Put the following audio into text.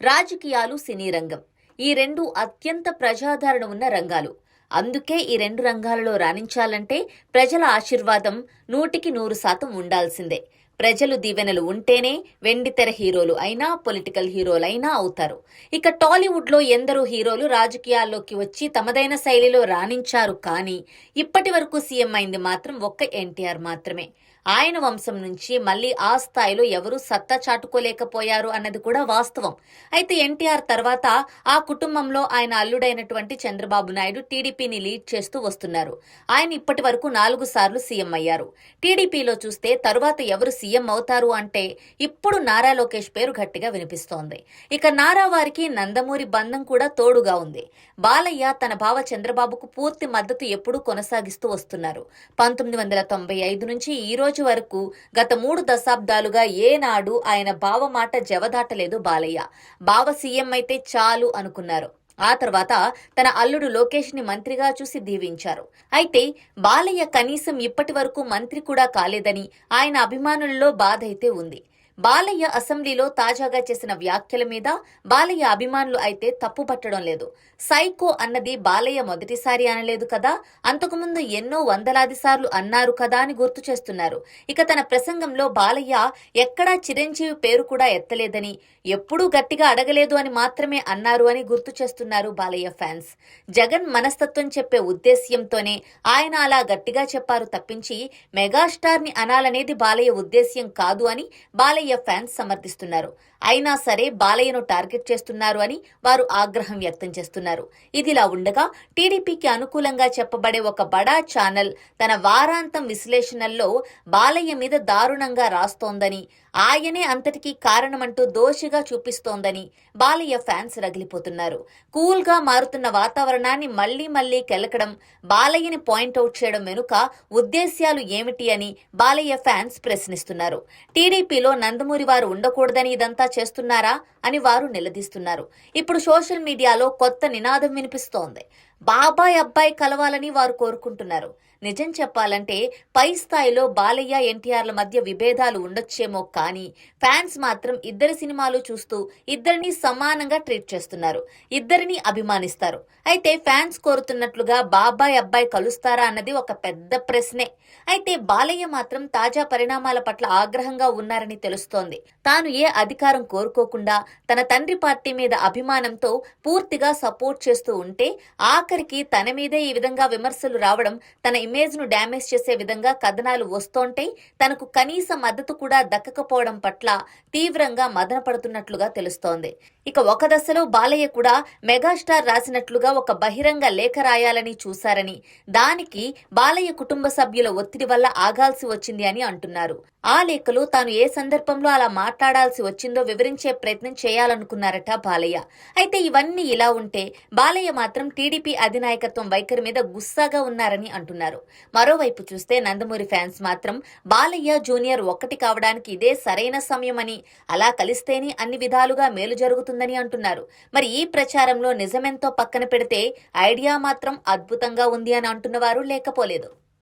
రాజకీయాలు సినీ రంగం. ఈ రెండు అత్యంత ప్రజాదరణ ఉన్న రంగాలు. అందుకే ఈ రెండు రంగాలలో రాణించాలంటే ప్రజల ఆశీర్వాదం నూటికి నూరు శాతం ఉండాల్సిందే. ప్రజలు దీవెనలు ఉంటేనే వెండితెర హీరోలు అయినా పొలిటికల్ హీరోలైనా అవుతారు. ఇక టాలీవుడ్లో ఎందరో హీరోలు రాజకీయాల్లోకి వచ్చి తమదైన శైలిలో రాణించారు కానీ ఇప్పటి వరకు సీఎం అయింది మాత్రం ఒక్క ఎన్టీఆర్ మాత్రమే. ఆయన వంశం నుంచి మళ్ళీ ఆ స్థాయిలో ఎవరూ సత్తా చాటుకోలేకపోయారు అన్నది కూడా వాస్తవం. అయితే ఎన్టీఆర్ తర్వాత ఆ కుటుంబంలో ఆయన అల్లుడైనటువంటి చంద్రబాబు నాయుడు టీడీపీని లీడ్ చేస్తూ వస్తున్నారు. ఆయన ఇప్పటి వరకు నాలుగు సార్లు సీఎం అయ్యారు. టీడీపీలో చూస్తే తరువాత ఎవరు సీఎం అవుతారు అంటే ఇప్పుడు నారా లోకేష్ పేరు గట్టిగా వినిపిస్తోంది. ఇక నారా వారికి నందమూరి బంధం కూడా తోడుగా ఉంది. బాలయ్య తన బావ చంద్రబాబుకు పూర్తి మద్దతు ఎప్పుడూ కొనసాగిస్తూ వస్తున్నారు. పంతొమ్మిది వందల తొంభై ఐదు నుంచి ఈ రోజు వరకు గత మూడు దశాబ్దాలుగా ఏనాడు ఆయన బావ మాట జవదాటలేదు బాలయ్య. బావ సీఎం అయితే చాలు అనుకున్నారు. ఆ తర్వాత తన అల్లుడు లోకేష్ని మంత్రిగా చూసి దీవించారు. అయితే బాలయ్య కనీసం ఇప్పటి వరకు మంత్రి కూడా కాలేదని ఆయన అభిమానుల్లో బాధ అయితే ఉంది. బాలయ్య అసెంబ్లీలో తాజాగా చేసిన వ్యాఖ్యల మీద బాలయ్య అభిమానులు అయితే తప్పు పట్టడం లేదు. సైకో అన్నది బాలయ్య మొదటిసారి అనలేదు కదా అంతకుముందు ఎన్నో వందలాది సార్లు అన్నారు కదా అని గుర్తు చేస్తున్నారు. ఇక తన ప్రసంగంలో బాలయ్య ఎక్కడా చిరంజీవి పేరు కూడా ఎత్తలేదని ఎప్పుడూ గట్టిగా అడగలేదు అని మాత్రమే అన్నారు అని గుర్తు చేస్తున్నారు బాలయ్య ఫ్యాన్స్. జగన్ మనస్తత్వం చెప్పే ఉద్దేశ్యంతోనే ఆయన అలా గట్టిగా చెప్పారు తప్పించి మెగాస్టార్ని అనాలనేది బాలయ్య ఉద్దేశ్యం కాదు అని బాలయ్య ఫ్యాన్స్ సమర్థిస్తున్నారు. అయినా సరే బాలయ్యను టార్గెట్ చేస్తున్నారు అని వారు ఆగ్రహం వ్యక్తం చేస్తున్నారు. ఇదిలా ఉండగా టీడీపీకి అనుకూలంగా చెప్పబడే ఒక బడా ఛానల్ తన వారాంతం విశ్లేషణల్లో బాలయ్య మీద దారుణంగా రాస్తోందని ఆయనే అంతటికీ కారణమంటూ దోషిగా చూపిస్తోందని బాలయ్య ఫ్యాన్స్ రగిలిపోతున్నారు. కూల్గా మారుతున్న వాతావరణాన్ని మళ్ళీ మళ్ళీ కెలకడం బాలయ్యని పాయింట్అవుట్ చేయడం వెనుక ఉద్దేశ్యాలు ఏమిటి అని బాలయ్య ఫ్యాన్స్ ప్రశ్నిస్తున్నారు. టీడీపీలో నందమూరి వారు ఉండకూడదని ఇదంతా చేస్తున్నారా అని వారు నిలదీస్తున్నారు. ఇప్పుడు సోషల్ మీడియాలో కొత్త నినాదం వినిపిస్తోంది. బాబాయ్ అబ్బాయి కలవాలని వారు కోరుకుంటున్నారు. నిజం చెప్పాలంటే పై స్థాయిలో బాలయ్య ఎన్టీఆర్ల మధ్య విభేదాలు ఉండొచ్చేమో కానీ ఫ్యాన్స్ మాత్రం ఇద్దరి సినిమాలు చూస్తూ ఇద్దరిని సమానంగా ట్రీట్ చేస్తున్నారు. ఇద్దరిని అభిమానిస్తారు. అయితే ఫ్యాన్స్ కోరుతున్నట్లుగా బాబాయ్ అబ్బాయి కలుస్తారా అన్నది ఒక పెద్ద ప్రశ్నే. అయితే బాలయ్య మాత్రం తాజా పరిణామాల పట్ల ఆగ్రహంగా ఉన్నారని తెలుస్తోంది. తాను ఏ అధికారం కోరుకోకుండా తన తండ్రి పార్టీ మీద అభిమానంతో పూర్తిగా సపోర్ట్ చేస్తూ ఉంటే ఆఖరికి తన మీదే ఈ విధంగా విమర్శలు రావడం తన ఇమేజ్ను డ్యామేజ్ చేసే విధంగా కథనాలు వస్తోంటే తనకు కనీస మద్దతు కూడా దక్కకపోవడం పట్ల తీవ్రంగా మదన పడుతున్నట్లుగా తెలుస్తోంది. ఇక ఒక దశలో బాలయ్య కూడా మెగాస్టార్ రాసినట్లుగా ఒక బహిరంగ లేఖ రాయాలని చూశారని. దానికి బాలయ్య కుటుంబ సభ్యుల ఒత్తిడి వల్ల ఆగాల్సి వచ్చింది అని అంటున్నారు. ఆ లేఖలో తాను ఏ సందర్భంలో అలా మాట్లాడాల్సి వచ్చిందో వివరించే ప్రయత్నం చేయాలనుకున్నారట బాలయ్య. అయితే ఇవన్నీ ఇలా ఉంటే బాలయ్య మాత్రం టీడీపీ అధినాయకత్వం వైఖరి మీద గుస్సాగా ఉన్నారని అంటున్నారు. మరోవైపు చూస్తే నందమూరి ఫ్యాన్స్ మాత్రం బాలయ్య జూనియర్ ఒక్కటి కావడానికి ఇదే సరైన సమయమని అలా కలిస్తేనే అన్ని విధాలుగా మేలు జరుగుతుంది ఉంటుందని అంటున్నారు. మరి ఈ ప్రచారంలో నిజమెంతో పక్కన పెడితే ఐడియా మాత్రం అద్భుతంగా ఉంది అని అంటున్నవారు లేకపోలేదు.